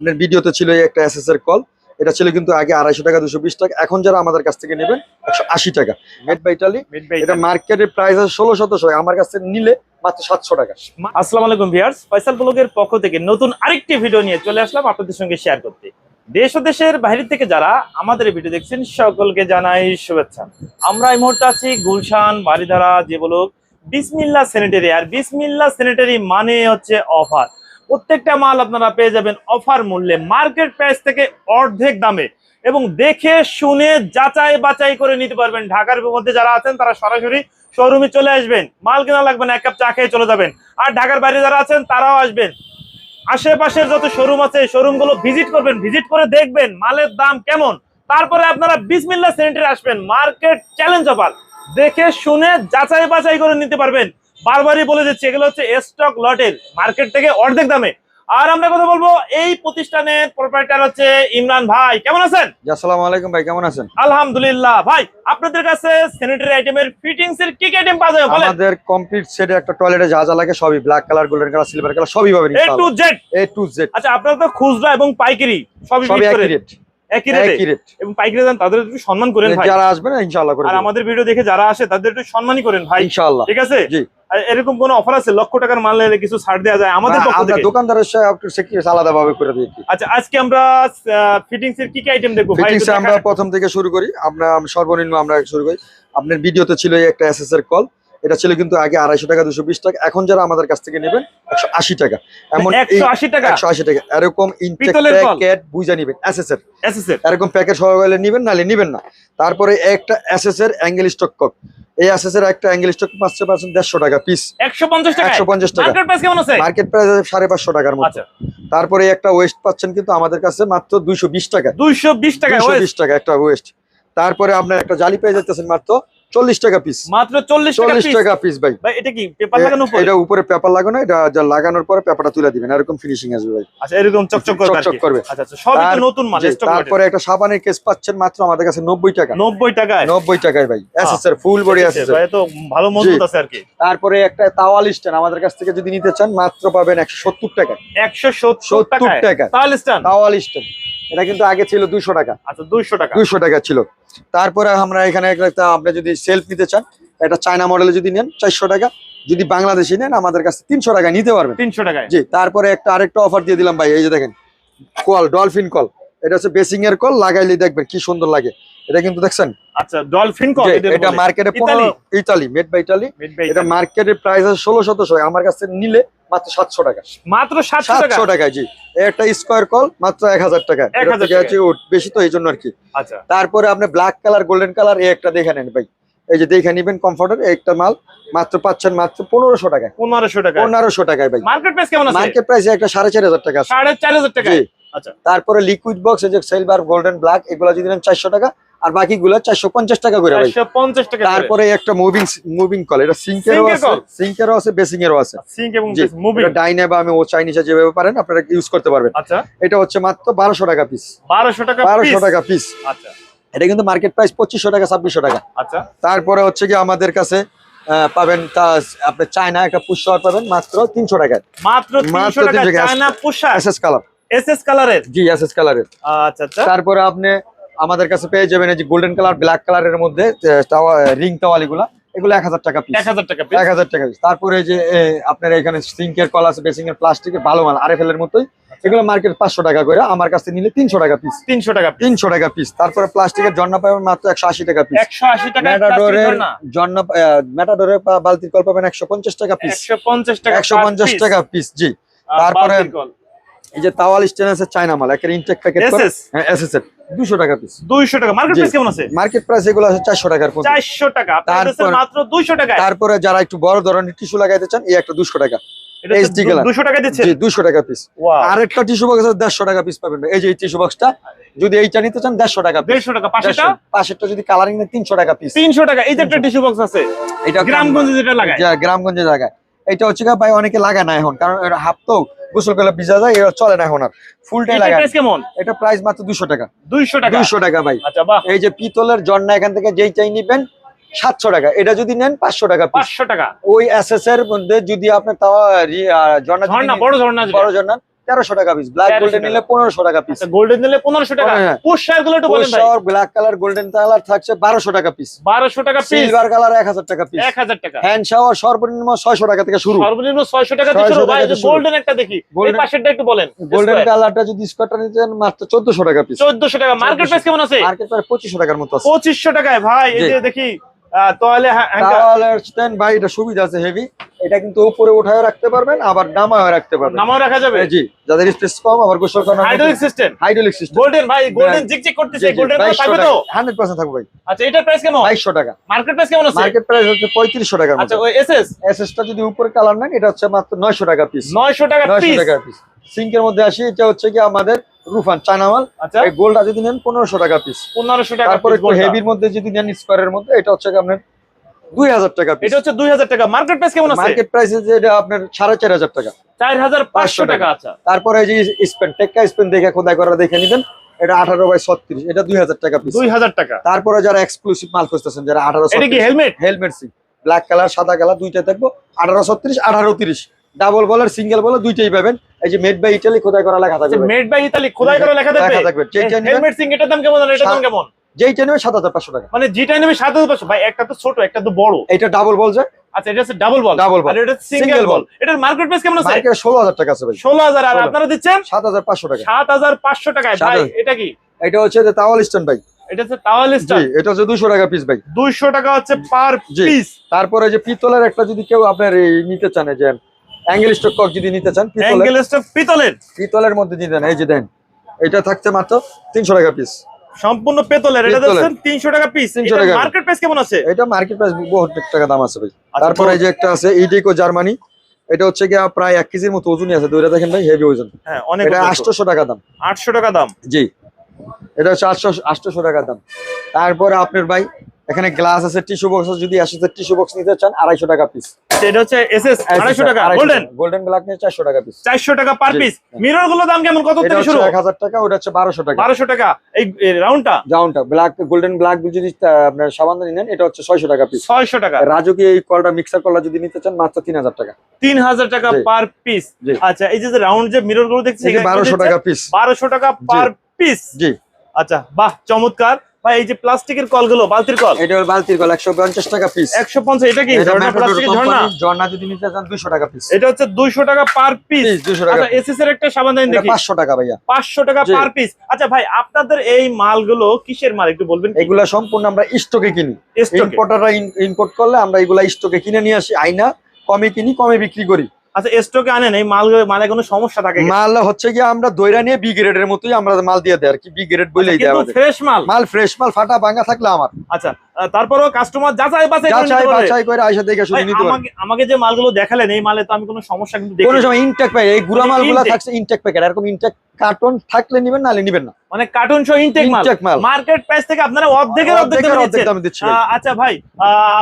আপনার ভিডিওতে ছিল একটা এসএস এর কল এটা ছিল কিন্তু আগে আড়াইশো টাকা দুশো বিশ টাকা। এখন যারা আমাদের কাছ থেকে নেবেন একশো আশি টাকা। মেড বাই ইটালি এটা মার্কেটের প্রাইস আছে ষোলো শতশো আমার কাছ নিলে মাত্র সাতশো টাকা। আসসালামু আলাইকুম ভিউয়ার্স ফয়সাল ব্লগের পক্ষ থেকে নতুন আরেকটি ভিডিও নিয়ে চলে আসলাম আপনাদের সঙ্গে শেয়ার করতে। দেশ ও দেশের বাইরে থেকে যারা আমাদের ভিডিও দেখছেন সকলকে জানাই শুভেচ্ছা। আমরা এই মুহূর্তে আছি গুলশান বাড়িধারা যে বলুক বিসমিল্লা স্যানিটারি আর বিসমিল্লা স্যানিটারি মানে হচ্ছে অফার প্রত্যেকটা মাল আপনারা পেয়ে যাবেন অফার মূল্যে মার্কেট প্রাইস থেকে অর্ধেক দামে। এবং দেখে শুনে যাচাই বাছাই করে নিতে পারবেন। ঢাকার মধ্যে যারা আছেন, তারা সরাসরি শোরুমে চলে আসবেন। মাল কেনা লাগবে না, এক কাপ চা খেয়ে চলে যাবেন। আর ঢাকার বাইরে যারা আছেন, তারাও আসবেন। আশেপাশের যত শোরুম আছে শোরুমগুলো ভিজিট করবেন। ভিজিট করে দেখবেন মালের দাম কেমন। তারপরে আপনারা বিসমিল্লা সেন্টারে আসবেন। মার্কেট চ্যালেঞ্জ অফার দেখে শুনে যাচাই বাছাই করে নিতে পারবেন। বারবারই বলে দিচ্ছি এগুলো হচ্ছে স্টক লটের মার্কেট থেকে অর্ধেক দামে। আর আমরা কথা বলব এই প্রতিষ্ঠানের প্রোপাইটার হচ্ছে ইমরান ভাই। কেমন আছেন? আসসালামু আলাইকুম ভাই কেমন আছেন? আলহামদুলিল্লাহ। ভাই আপনাদের কাছে স্যানিটারি আইটেমের ফিটিংস এর কি কি আইটেম পাওয়া যাবে বলেন? আমাদের কমপ্লিট সেটে একটা টয়লেটে যা যা লাগে সবই black colour golden colour silver colour সবই পাবেন A to Z A to Z আচ্ছা আপনারা তো খুচরা এবং পাইকারি সবই একই রেট একই রেট এবং পাইকারি তাদের একটু সম্মান করেন ভাই। যারা আসবেন ইনশাআল্লাহ আর আমাদের ভিডিও দেখে যারা আসে তাদের একটু সম্মানই করেন ভাই। ইনশাআল্লাহ। ঠিক আছে? জি। এরকম কোন অফার আছে? লক্ষ টাকার মাল নিলে কিছু ছাড় দেওয়া যায় আমাদের পক্ষ থেকে? দোকানদারের সাথে আলাদা ভাবে করে দিই আচ্ছা আজকে আমরা ফিটিংস এর কি কি আইটেম দেখব? ভাই ফিটিংস আমরা প্রথম থেকে শুরু করি। আমরা সর্বনিম্ন আমরা শুরু করি। আপনার ভিডিওতে ছিল একটা এসএসআর কল এটা ছিল কিন্তু আগে আড়াইশো টাকা দুশো বিশ টাকা। এখন যারা আমাদের কাছ থেকে নেবেন একশো আশি টাকা। এমন একশো আশি টাকা। এরকম। প্যাকেট বুঝা নিবেন এরকম প্যাকেট সহকারে নিবেন নালে নিবেন না। তারপরে একটা এসএস এর অ্যাঙ্গেল স্টক কক এই এর একটা অ্যাঙ্গেল স্টক পাঁচশো পার্সেন্ট দেড়শো টাকা পিস একশো পঞ্চাশ টাকা একশো পঞ্চাশ টাকা। মার্কেট প্রাইস আছে? সাড়ে পাঁচশো টাকার মতো। আচ্ছা। তারপরে একটা ওয়েস্ট পাচ্ছেন কিন্তু আমাদের কাছে মাত্র দুইশো বিশ টাকা দুইশো বিশ টাকা দুইশো বিশ টাকা একটা ওয়েস্ট তারপরে আপনার একটা জালি পেয়ে যাচ্ছেন মাত্র চল্লিশ টাকা পিস মাত্র চল্লিশ টাকা চল্লিশ piece। টাকা পিস ভাই। ভাই এটা কি পেপার লাগানো উপরে? এটা উপরে পেপার লাগানো এটা যা লাগানোর পরে পেপারটা তুলে দিবেন এরকম ফিনিশিং আসবে ভাই। আচ্ছা এরকম চকচক করবে চকচক করবে। আচ্ছা আচ্ছা সবই তো নতুন মাল স্টক তারপরে একটা সাবানের কেস পাচ্ছেন মাত্র আমাদের কাছে নব্বই টাকা। নব্বই টাকায়? নব্বই টাকায় ভাই এসএস ফুল বডি আছে, ভাই তো ভালো মজবুত আছে আর কি। তারপরে একটা তাওয়াল স্ট্যান্ড আমাদের কাছ থেকে যদি নিতে চান মাত্র পাবেন একশো সত্তর টাকা একশো সত্তর সত্তর টাকায়? টাকা তাহলে স্টান তাওয়াল স্ট্যান্ড এটা কিন্তু আগে ছিল দুইশো টাকা। আচ্ছা দুইশো টাকা। দুইশো টাকা ছিল। তারপরে আমরা এখানে একটা আপনি যদি সেলফ নিতে চান এটা চায়না মডেলে যদি নেন চারশো টাকা। যদি বাংলাদেশি নেন আমাদের কাছে তিনশো টাকা নিতে পারবেন। তিনশো টাকা জি তারপরে একটা আরেকটা অফার দিয়ে দিলাম ভাই এই যে দেখেন কল ডলফিন কল। এটা হচ্ছে বেসিং এর কল লাগাইলে দেখবেন কি সুন্দর লাগে। এটা কিন্তু দেখছেন? আচ্ছা ডলফিন কল এটা। মার্কেটে ইতালি? মেড বাই ইতালি এটা। মার্কেটের প্রাইস আছে ষোলো শতশো আমার কাছে নিলে মাত্র সাতশো টাকা। মাত্র সাতশো টাকা? টাকায় জি। একটা স্কোয়ার কল মাত্র এক হাজার টাকা। 1000 এটা থেকে টাকায়। আছে ওট, বেশি তো এই জন্য আর কি। আচ্ছা। তারপরে আপনি ব্ল্যাক কালার গোল্ডেন কালার এই একটা দেখে নেন ভাই। এই যে দেখে নিবেন কমফোর্টের একটা মাল মাত্র পাচ্ছেন মাত্র পনেরোশো টাকায়। পনেরোশো টাকা পনেরোশো টাকায় ভাই। মার্কেট প্রাইস কেমন মার্কেট প্রাইসে একটা সাড়ে চার হাজার টাকা সাড়ে চার হাজার টাকা আচ্ছা। তারপরে লিকুইড বক্স এই যে সিলভার গোল্ডেন ব্ল্যাক এগুলো যদি নেন চারশো টাকা। আর বাকিগুলো চারশো পঞ্চাশ টাকা করে ভাই। টাকা তারপরে একটা মুভিং মুভিং কল এটা সিঙ্কেরও আছে সিঙ্কেরও আছে বেসিং এরও আছে ডাইনে বা আমি ও চাইনিজে যেভাবে পারেন আপনারা ইউজ করতে পারবেন। আচ্ছা। এটা হচ্ছে মাত্র বারোশো টাকা পিস বারোশো টাকা বারোশো টাকা পিস আচ্ছা। এটা কিন্তু মার্কেট প্রাইস পঁচিশশো টাকা ছাব্বিশশো টাকা। আচ্ছা। তারপরে হচ্ছে কি আমাদের কাছে পাবেন তা আপনি চায়না একটা পুষ্পার পাবেন মাত্র তিনশো টাকায়। মাত্র তিনশো টাকা 300 টাকা। চায়না পোশাক S S colour S S কালারের জি এস এস কালারের আচ্ছা। তারপরে আপনি আমাদের কাছে পেয়ে যাবেন এই যে গোল্ডেন কালার ব্ল্যাক কালারের মধ্যে রিং টাওয়াল এগুলা এগুলো এক হাজার টাকা পিস এক হাজার টাকা এক হাজার টাকা piece। তারপরে এই যে আপনার এখানে সিঙ্কের কল আছে বেসিং এর প্লাস্টিকের ভালো মাল আর এর মতোই। এগুলো মার্কেট পাঁচশো টাকা করে আমার কাছে নিলে তিনশো টাকা পিস তিনশো টাকা তিনশো টাকা পিস তারপরে প্লাস্টিকের জন্না পাবেন মাত্র একশো আশি টাকা পিস একশো আশি টাকা ম্যাটাডোরের জন্য ম্যাটাডোরের বালতির কল পাবেন একশো পঞ্চাশ টাকা পিস একশো পঞ্চাশ টাকা একশো পঞ্চাশ টাকা পিস জি। তারপরে- এই যে তাওয়াল আছে চায়না মাল একের ইনটেক প্যাকেট এসএস এর। দুশো টাকা পিস দুইশো টাকা। মার্কেট প্রাইস কেমন আছে? মার্কেট প্রাইস এগুলো আছে চারশো টাকার মতো চারশো টাকা। আপনার মাত্র দুইশো টাকা তারপরে যারা একটু বড় ধরনের টিস্যু লাগাইতে চান এই একটা দুশো টাকা। দুশো টাকা আরেকটা টিস্যু বক্স আছে দেড়শো টাকা পিস পাবেন এই যে এই টিস্যু বক্সটা যদি এইটা নিতে চান দেড়শো টাকা পিস দেড়শো টাকা। পাঁচশোটা পাশেরটা যদি কালারিং তিনশো টাকা পিস তিনশো টাকা। এই যে একটা টিস্যু বক্স আছে। এটা গ্রামগঞ্জে যেটা লাগায়। গ্রামগঞ্জে জায়গায়। এটা হচ্ছে ভাই অনেকে লাগায় না এখন। কারণ হাফ তো। গোসল করলে ভিজা যায় এটা চলে না এখন আর। ফুলটাই টাই লাগা প্রাইস কেমন? এটা প্রাইস মাত্র দুশো টাকা। দুইশো টাকা? 200 টাকা ভাই। আচ্ছা বাহ। এই যে পিতলের জর্ণা এখান থেকে যেই চাই নিবেন সাতশো টাকা। এটা যদি নেন পাঁচশো টাকা piece। পাঁচশো টাকা। ওই এসএস এর মধ্যে যদি আপনার তাওয়া জর্ণা ঝর্ণা বড় ঝর্ণা বড় জন্না তেরোশো টাকা পিস ব্ল্যাক গোল্ডেন নিলে পনেরোশো টাকা পিস আচ্ছা গোল্ডেন নিলে পনেরোশো টাকা। ব্ল্যাক কালার গোল্ডেন কালার থাকছে বারোশো টাকা পিস বারোশো টাকা পিস সিলভার কালার এক হাজার টাকা পিস এক হাজার টাকা। হ্যান্ড শাওয়ার সর্বনিম্ন ছয়শো টাকা থেকে শুরু। সর্বনিম্ন ছয়শো টাকা গোল্ডেন একটা দেখি পাশেরটা একটু বলেন। গোল্ডেন কালারটা যদি স্কোয়ারটা নিতে চান মাত্র চোদ্দশো টাকা পিস চোদ্দশো টাকা। মার্কেট 1400 প্রাইস কেমন আছে? মার্কেট প্রায় পঁচিশশো টাকার মতো আছে। পঁচিশশো টাকায় ভাই এই যে দেখি তাহলে হ্যাঁ, হ্যাঁ, তাহলে স্ট্যান্ড ভাই এটা সুবিধা আছে হেভি এটা কিন্তু উপরে উঠায় রাখতে পারবেন আবার নামায় রাখতে পারবেন। নামাও রাখা যাবে? জি যাদের স্পেস কম আবার গোসল করার hydraulic system hydraulic system golden ভাই গোল্ডেন জিকজিক করতেছে গোল্ডেন থাকবে তো? হান্ড্রেড পার্সেন্ট থাকবে ভাই। আচ্ছা এটার প্রাইস কেমন? বাইশশো টাকা। মার্কেট প্রাইস কেমন আছে? মার্কেট প্রাইস হচ্ছে পঁয়ত্রিশশো টাকার আচ্ছা ওই এসএস এসএসটা যদি উপরে কালার নেন এটা হচ্ছে মাত্র নয়শো টাকা পিস 900 টাকা নয়শো পিস টাকা পিস সিঙ্কের মধ্যে আসি এটা হচ্ছে কি আমাদের রুফান চায়না মাল আচ্ছা। এই গোল্ডটা যদি নেন পনেরোশো টাকা পিস পনেরোশো টাকা তারপরে একটু হেভির মধ্যে যদি নেন স্কোয়ারের মধ্যে এটা হচ্ছে কি আপনার দুই হাজার টাকা এটা হচ্ছে 2000 টাকা। মার্কেট প্রাইস কেমন আছে? মার্কেট প্রাইস এটা আপনার সাড়ে চার হাজার টাকা। 4500 টাকা আচ্ছা। তারপরে যে স্পেন টেক্কা স্পেন দেখে খোদাই করা দেখে নিবেন এটা আঠারো বাই ছত্রিশ এটা দুই হাজার টাকা পিস 2000 টাকা। তারপরে যারা এক্সক্লুসিভ মাল খুঁজতেছেন যারা আঠারো হেলমেট হেলমেট সিং ব্ল্যাক কালার সাদা কালার দুইটা থাকব। আঠারো ছত্রিশ আঠারো তিরিশ। ডাবল বলার সিঙ্গেল বলার দুইটাই পাবেন। এই যে মেড বাই ইটালি খোদাই করা লেখা থাকবে মেড বাই ইতালি খোদাই করে লেখা থাকবে? হেলমেট সিং এটার দাম কেমন? এটার দাম সাত- কেমন? যেইটা নেবে সাত হাজার পাঁচশো টাকা। মানে যেটা নেবে 7500 ভাই একটা তো ছোট একটা তো বড়। এটা ডাবল বল যে? আচ্ছা এটা হচ্ছে ডাবল বল ball. আর এটা সিঙ্গেল বল এটার মার্কেট প্রাইস কেমন আছে? মার্কেট ষোলো হাজার টাকা আছে ভাই। 16000 আর আপনারা দিচ্ছেন? সাত হাজার পাঁচশো টাকা। 7500 টাকায়। ভাই এটা কি? এটা হচ্ছে যে তাওয়াল স্ট্যান্ড ভাই। এটা হচ্ছে টাওয়াল জি এটা হচ্ছে দুশো টাকা পিস ভাই। 200 টাকা হচ্ছে পার। পিস তারপরে যে পিতলের একটা যদি কেউ আপনার নিতে চান যে অ্যাঙ্গেল স্টক কক যদি নিতে চান পিতলের অ্যাঙ্গেল স্টক পিতলের। পিতলের মধ্যে দেন এই যে দেন এটা থাকছে মাত্র তিনশো টাকা পিস সম্পূর্ণ পেতলের এটা। দিচ্ছেন 300 টাকা পিস 300 টাকা। মার্কেট প্রাইস কেমন আছে? এটা মার্কেট প্রাইস বহুত টাকা দাম আছে ভাই। আচ্ছা, তারপরে এই যে একটা আছে ইডিকো জার্মানি। এটা হচ্ছে গিয়ে প্রায় এক কেজির মতো ওজনই আছে দুইটা দেখেন ভাই হেভি ওজন। হ্যাঁ অনেক এটা উন্নত। আটশোশো টাকা দাম। 800 টাকা দাম। জি। এটা হচ্ছে আটশো আটশোশো টাকা দাম। তারপরে আপনার ভাই এখানে গ্লাস আছে টিস্যু বক্স যদি আসে টিস্যু বক্স নিতে চান আড়াইশো টাকা পিস এটা হচ্ছে এসএস 250 টাকা গোল্ডেন গোল্ডেন ব্ল্যাক নিয়ে চারশো টাকা পিস 400 টাকা পার পিস মিররগুলো দাম কেমন? কত থেকে শুরু? এক হাজার টাকা ওটা হচ্ছে বারোশো টাকা। 1200 টাকা। এই রাউন্ডটা জাউনটা ব্ল্যাক গোল্ডেন ব্ল্যাক যদি আপনার সাবান নেন এটা হচ্ছে ছয়শো টাকা পিস 600 টাকা। রাজুকি এই কলটা মিক্সার কলটা যদি নিতে চান মাত্র তিন হাজার টাকা। 3000 টাকা পার পিস আচ্ছা এই যে রাউন্ড যে মিররগুলো দেখছি বারোশো টাকা পিস 1200 টাকা পার পিস জি। আচ্ছা বাহ চমৎকার। ভাই এই যে প্লাস্টিকের কলগুলো বালতির কল? এটা বালতির কল একশো পঞ্চাশ টাকা পিস 150 এটা কি? ঝর্ণা প্লাস্টিকের ঝর্ণা? ঝর্ণা যদি নিতে চান দুশো টাকা পিস এটা হচ্ছে 200 টাকা পার পিস দুশো টাকা। আচ্ছা এসএস এর একটা সাবান দেন দেখি। পাঁচশো টাকা ভাইয়া। 500 টাকা পার পিস আচ্ছা ভাই আপনাদের এই মালগুলো কিসের মাল? একটু বলবেন? এগুলা সম্পূর্ণ আমরা স্টকে কিনি। ইম্পোর্টাররা ইম্পোর্ট করলে আমরা এগুলা স্টকে কিনে নিয়ে আসি আইনা কমে কিনি কমে বিক্রি করি। আচ্ছা স্টকে আনেন এই মাল মালে কোনো সমস্যা থাকে মাল হচ্ছে গিয়ে আমরা দইরা নিয়ে বি গ্রেডের মতোই আমরা মাল দিয়ে দেয় আর কি। বি গ্রেড বলেই দেয় ফ্রেশ মাল? মাল ফ্রেশ মাল ফাটা ভাঙা থাকলে আমার। আচ্ছা তারপরেও কাস্টমার যাচাই বাছাই যাচাই বাছাই করে আইসা দেখে শুনে নিতে আমাকে আমাকে যে মালগুলো দেখালেন এই মালে তো আমি কোনো সমস্যা কিন্তু দেখি কোনো সময় ইনটেক পাই এই গুড়া মানে মালগুলা। থাকছে ইনটেক প্যাকেট এরকম ইনটেক কার্টন থাকলে নিবেন নালে নিবেন না। মানে কার্টুন সহ ইনটেক মাল। মার্কেট প্রাইস থেকে আপনারা অর্ধেকের অর্ধেক দামে দিচ্ছেন দিচ্ছি আচ্ছা ভাই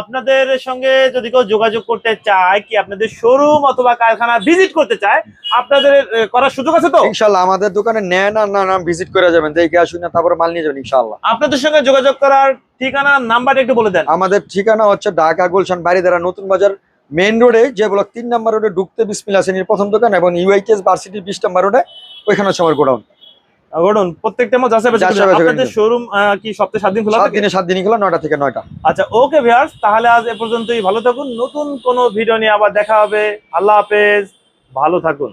আপনাদের সঙ্গে যদি কেউ যোগাযোগ করতে চায় কি আপনাদের শোরুম অথবা কারখানা ভিজিট করতে চায় আপনাদের করার সুযোগ আছে তো? ইনশাল্লাহ আমাদের দোকানে নেন আর না নাম ভিজিট করে যাবেন দেখে আসুন না তারপরে মাল নিয়ে যাবেন ইনশাল্লাহ আপনাদের সঙ্গে যোগাযোগ করার ঠিকানা নাম্বারটা একটু বলে দেন। আমাদের ঠিকানা হচ্ছে ঢাকা গুলশান বাড়িধারা নতুন বাজার মেইন রোডে যে ব্লক তিন নম্বর রোডে ঢুকতে বিসমিল্লা শ্রেণির প্রথম দোকান এবং ইউআইকেএস ভার্সিটি বিশ নম্বর রোডে ওইখানে হচ্ছে আমার গোডাউন। গড়ন প্রত্যেকটা আপনাদের শোরুম কি সপ্তাহে সাত দিন খোলা থাকে? দিনে সাত দিনই খোলা নয়টা থেকে নয়টা। আচ্ছা ওকে ভিউয়ার্স তাহলে আজ এ পর্যন্তই। ভালো থাকুন নতুন কোনো ভিডিও নিয়ে আবার দেখা হবে। আল্লাহ হাফেজ ভালো থাকুন।